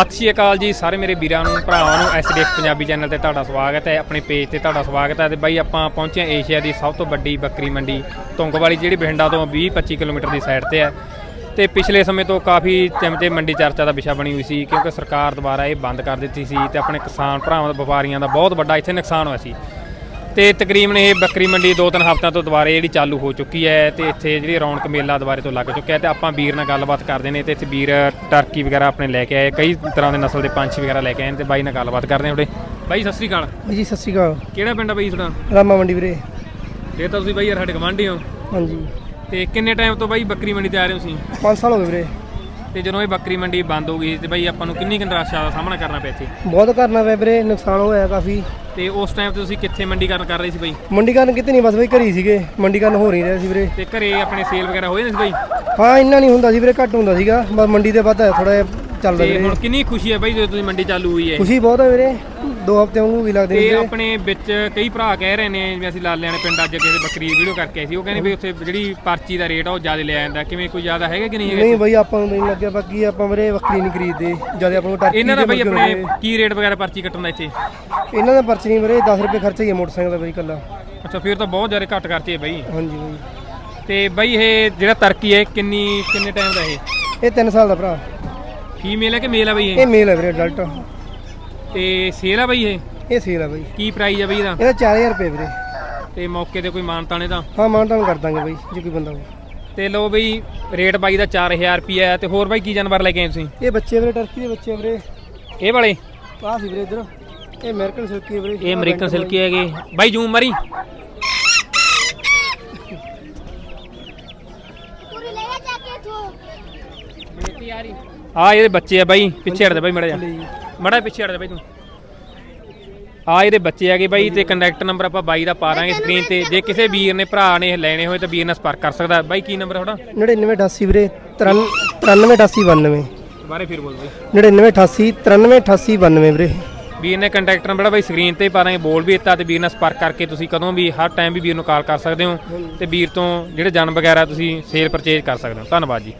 ਸਤਿ ਸ਼੍ਰੀ ਅਕਾਲ ਜੀ ਸਾਰੇ ਮੇਰੇ ਵੀਰਾਂ ਨੂੰ, ਭਰਾਵਾਂ ਨੂੰ ਐਸਡੀਐਫ ਪੰਜਾਬੀ ਚੈਨਲ ਤੇ ਤੁਹਾਡਾ ਸਵਾਗਤ ਹੈ, ਆਪਣੇ ਪੇਜ ਤੇ ਤੁਹਾਡਾ ਸਵਾਗਤ ਹੈ ਤੇ ਬਾਈ ਆਪਾਂ ਪਹੁੰਚੇ ਹਾਂ ਏਸ਼ੀਆ ਦੀ ਸਭ ਤੋਂ ਵੱਡੀ ਬੱਕਰੀ ਮੰਡੀ ਤੁੰਗਵਾਲੀ ਜਿਹੜੀ ਬਠਿੰਡਾ ਤੋਂ 20-25 ਕਿਲੋਮੀਟਰ ਦੀ ਸਾਈਡ ਤੇ ਹੈ। ਤੇ ਪਿਛਲੇ ਸਮੇਂ ਤੋਂ ਕਾਫੀ ਟਾਈਮ 'ਤੇ ਮੰਡੀ ਚਰਚਾ ਦਾ ਵਿਸ਼ਾ ਬਣੀ ਹੋਈ ਸੀ, ਕਿਉਂਕਿ ਸਰਕਾਰ ਦੁਆਰਾ ਇਹ ਬੰਦ ਕਰ ਦਿੱਤੀ ਸੀ ਤੇ ਆਪਣੇ ਕਿਸਾਨ ਭਰਾਵਾਂ ਦਾ ਵਪਾਰੀਆਂ ਦਾ ਬਹੁਤ ਵੱਡਾ ਇੱਥੇ ਨੁਕਸਾਨ ਹੋਇਆ ਸੀ। ਤੇ ਤਕਰੀਬਨ ਇਹ ਬੱਕਰੀ ਮੰਡੀ ਦੋ ਤਿੰਨ ਹਫ਼ਤਿਆਂ ਤੋਂ ਦੁਬਾਰੇ ਜਿਹੜੀ ਚਾਲੂ ਹੋ ਚੁੱਕੀ ਹੈ ਤੇ ਇੱਥੇ ਜਿਹੜੀ ਰੌਣਕ ਮੇਲਾ ਦੁਬਾਰੇ ਤੋਂ ਲੱਗ ਚੁੱਕਿਆ ਤੇ ਆਪਾਂ ਵੀਰ ਨਾਲ ਗੱਲਬਾਤ ਕਰਦੇ ਨੇ ਤੇ ਇੱਥੇ ਵੀਰ ਟਰਕੀ ਵਗੈਰਾ ਆਪਣੇ ਲੈ ਕੇ ਆਏ ਕਈ ਤਰ੍ਹਾਂ ਦੇ ਨਸਲ ਦੇ ਪੰਛੀ ਵਗੈਰਾ ਲੈ ਕੇ ਆਏ ਨੇ ਤੇ ਬਾਈ ਨਾਲ ਗੱਲਬਾਤ ਕਰਦੇ ਹਾਂ ਤੁਹਾਡੇ ਬਾਈ ਸਤਿ ਸ੍ਰੀ ਅਕਾਲ। ਜੀ ਸਤਿ ਸ਼੍ਰੀ ਅਕਾਲ। ਕਿਹੜਾ ਪਿੰਡ ਆ ਬਾਈ ਤੁਹਾਡਾ? ਰਾਮਾ ਮੰਡੀ ਵੀਰੇ। ਇਹ ਤਾਂ ਤੁਸੀਂ ਬਾਈ ਯਾਰ ਸਾਡੇ ਗਵਾਂਢੀ ਹੋ। ਹਾਂਜੀ। ਤੇ ਕਿੰਨੇ ਟਾਈਮ ਤੋਂ ਬਾਈ ਬੱਕਰੀ ਮੰਡੀ ਤੇ ਆ ਰਹੇ ਹੋ ਤੁਸੀਂ? 5 ਸਾਲ ਹੋ ਗਏ ਵੀਰੇ। ਤੇ ਜਦੋਂ ਇਹ ਬੱਕਰੀ ਮੰਡੀ ਬੰਦ ਹੋ ਗਈ ਤੇ ਬਾਈ ਆਪਾਂ ਨੂੰ ਕਿੰਨੀ ਕੁ ਨਿਰਾਸ਼ਾ ਦਾ ਸਾਹਮਣਾ ਕਰਨਾ ਪਿਆ ਇੱਥੇ? ਬਹੁਤ ਕਰਨਾ ਪਿਆ ਵੀਰੇ ਨੁਕਸਾਨ ਹੋਇਆ ਕਾਫੀ। ਤੇ ਉਸ ਟਾਈਮ ਤੇ ਤੁਸੀਂ ਕਿੱਥੇ ਮੰਡੀ ਕਰਨ ਕਰ ਰਹੇ ਸੀ ਬਾਈ? ਮੰਡੀ ਕਰਨ ਕਿਤੇ ਨਹੀਂ ਬਸ ਬਈ ਘਰੀ ਸੀਗੇ। ਮੰਡੀ ਕਰਨ ਹੋ ਨਹੀਂ ਰਿਹਾ ਸੀ ਵੀਰੇ। ਤੇ ਘਰੇ ਆਪਣੇ ਸੇਲ ਵਗੈਰਾ ਹੋ ਜਾਂਦੇ ਸੀ ਬਾਈ? ਹਾਂ ਇੰਨਾ ਨਹੀਂ ਹੁੰਦਾ ਸੀ ਵੀਰੇ ਘੱਟ ਹੁੰਦਾ ਸੀਗਾ। ਬਸ ਮੰਡੀ ਤੇ ਵੱਧ ਥੋੜਾ ਜਿਹਾ ਚੱਲਦਾ ਤੇ ਵੀਰੇ ਹੁਣ ਕਿੰਨੀ ਖੁਸ਼ੀ ਹੈ ਬਾਈ ਜਦੋਂ ਤੁਸੀਂ ਮੰਡੀ ਚਾਲੂ ਹੋਈ ਹੈ? ਖੁਸ਼ੀ ਬਹੁਤ ਹੈ ਵੀਰੇ। ਦੋ ਹਫ਼ਤੇ ਵਾਂਗੂ ਵੀ ਲੱਗਦੇ ਨੇ ਤੇ ਵੀਰੇ। ਆਪਣੇ ਵਿੱਚ ਕਈ ਭਰਾ ਕਹਿ ਰਹੇ ਨੇ ਜਿਵੇਂ ਅਸੀਂ ਲਾਲਿਆਂ ਨੇ ਪਿੰਡ ਅੱਜ ਕਿਸੇ ਬੱਕਰੀ ਦੀ ਵੀਡੀਓ ਕਰਕੇ ਆਏ ਸੀ। ਉਹ ਕਹਿੰਦੇ ਵੀ ਉੱਥੇ ਜਿਹੜੀ ਪਰਚੀ ਦਾ ਰੇਟ ਆ ਉਹ ਜ਼ਿਆਦਾ ਲਿਆ ਜਾਂਦਾ। ਕਿਵੇਂ ਕੋਈ ਜ਼ਿਆਦਾ ਹੈਗਾ ਕਿ ਨਹੀਂ ਹੈਗਾ ਨਹੀਂ ਬਈ ਆਪਾਂ ਨੂੰ ਨਹੀਂ ਲੱਗਿਆ। ਬਾਕੀ ਆਪਾਂ ਵੀਰੇ ਵੱਖਰੀ ਨਹੀਂ ਖਰੀਦਦੇ। ਜਦ ਆਪਾਂ ਨੂੰ ਟਰਕੀ ਇਹਨਾਂ ਦਾ ਦੇ ਬਾਈ ਆਪਣੇ। ਕੀ ਰੇਟ ਵਗੈਰਾ ਪਰਚੀ ਕੱਟਣ ਦਾ ਇੱਥੇ? ਇਹਨਾਂ ਦਾ ਪਰਚੀ ਨਹੀਂ ਵੀਰੇ 10 ਰੁਪਏ ਖਰਚਾ ਹੀ ਹੈ ਮੋਟਰਸਾਈਕਲ ਦਾ ਬਈ ਕੱਲਾ ਅੱਛਾ ਫਿਰ ਤਾਂ ਬਹੁਤ ਜ਼ਿਆਦਾ ਘੱਟ ਕਰਤੀ ਹੈ ਬਾਈ। ਹਾਂਜੀ ਬਈ। ਤੇ ਬਾਈ ਇਹ ਜਿਹੜਾ ਤਰਕੀ ਹੈ ਕਿੰਨੀ ਕਿੰਨੇ ਟਾਈਮ ਦਾ ਇਹ? ਇਹ 3 ਸਾਲ ਦਾ ਭਰਾ। ਫੀਮੇਲ ਹੈ ਕਿ ਮੇਲ ਹੈ ਬਾਈ ਇਹ? ਇਹ ਮੇਲ ਹੈ ਵੀਰੇ ਅਡਲਟ ਤੇ ਸੇਲ ਹੈ ਬਾਈ ਇਹ? ਇਹ ਸੇਲ ਹੈ ਬਈ। ਕੀ ਪ੍ਰਾਈਸ ਹੈ ਬਾਈ ਇਹਦਾ? ਇਹਦਾ 4000 ਰੁਪਏ ਵੀਰੇ। ਤੇ ਮੌਕੇ ਤੇ ਕੋਈ ਮਾਨਤਾਣੇ ਦਾ ਹਾਂ ਮਾਨਤਾਨ ਕਰ ਦਾਂਗੇ ਬਈ ਜੇ ਕੋਈ ਬੰਦਾ ਹੋ ਤੇ ਲੋ ਬਈ ਰੇਟ ਬਾਈ ਦਾ 4000 ਰੁਪਿਆ ਹੈ ਤੇ ਹੋਰ ਬਾਈ ਕੀ ਜਾਨਵਰ ਲੈ ਕੇ ਆਏ ਤੁਸੀਂ? ਇਹ ਬੱਚੇ ਵੀਰੇ ਟਰਕੀ ਦੇ ਬੱਚੇ ਵੀਰੇ। ਇਹ ਵਾਲੇ? ਆਹ ਸੀ ਵੀਰੇ ਇਧਰ। ਇਹ ਅਮਰੀਕਨ ਸਿਲਕੀ ਵੀਰੇ। ਇਹ ਅਮਰੀਕਨ ਸਿਲਕੀ ਹੈਗੇ। ਬਾਈ ਜੂਮ ਮਰੀ। ਪੂਰੀ ਲੈ ਜਾ ਕੇ ਤੂੰ ਆ ਇਹਦੇ ਬੱਚੇ ਆ ਬਾਈ ਪਿੱਛੇ ਹਟ ਜਾ ਬਾਈ ਮੜਾ ਜਾ ਮੜਾ ਪਿੱਛੇ ਹਟ ਜਾ ਬਾਈ ਤੂੰ। ਆ ਇਹਦੇ ਬੱਚੇ ਹੈਗੇ ਬਾਈ ਤੇ ਕੰਟੈਕਟ ਨੰਬਰ ਆਪਾਂ ਬਾਈ ਦਾ ਪਾ ਦਾਂਗੇ ਸਕਰੀਨ ਤੇ। ਜੇ ਕਿਸੇ ਵੀਰ ਨੇ ਭਰਾ ਨੇ ਇਹ ਲੈਣੇ ਹੋਏ ਤਾਂ ਵੀਰ ਨਾਲ ਸੰਪਰਕ ਕਰ ਸਕਦਾ। ਬਾਈ ਕੀ ਨੰਬਰ ਤੁਹਾਡਾ? 9988 ਵੀਰੇ 938892 ਦੁਬਾਰੇ ਫਿਰ ਬੋਲ ਬਾਈ। 9988 938892 ਵੀਰੇ। ਵੀਰ ਨੇ ਕੰਟੈਕਟ ਨੰਬਰ ਬਾਈ ਸਕਰੀਨ ਤੇ ਪਾ ਦਾਂਗੇ ਬੋਲ ਵੀ ਦਿੱਤਾ ਤੇ ਵੀਰ ਨਾਲ ਸੰਪਰਕ ਕਰਕੇ ਤੁਸੀਂ ਕਦੋਂ ਵੀ ਹਰ ਟਾਈਮ ਵੀ ਵੀਰ ਨੂੰ ਕਾਲ ਕਰ ਸਕਦੇ ਹੋ ਤੇ ਵੀਰ ਤੋਂ ਜਿਹੜੇ ਜਨ ਵਗੈਰਾ ਤੁਸੀਂ ਸੇਲ ਪਰਚੇਜ ਕਰ ਸਕਦੇ ਹੋ। ਧੰਨਵਾਦ ਜੀ।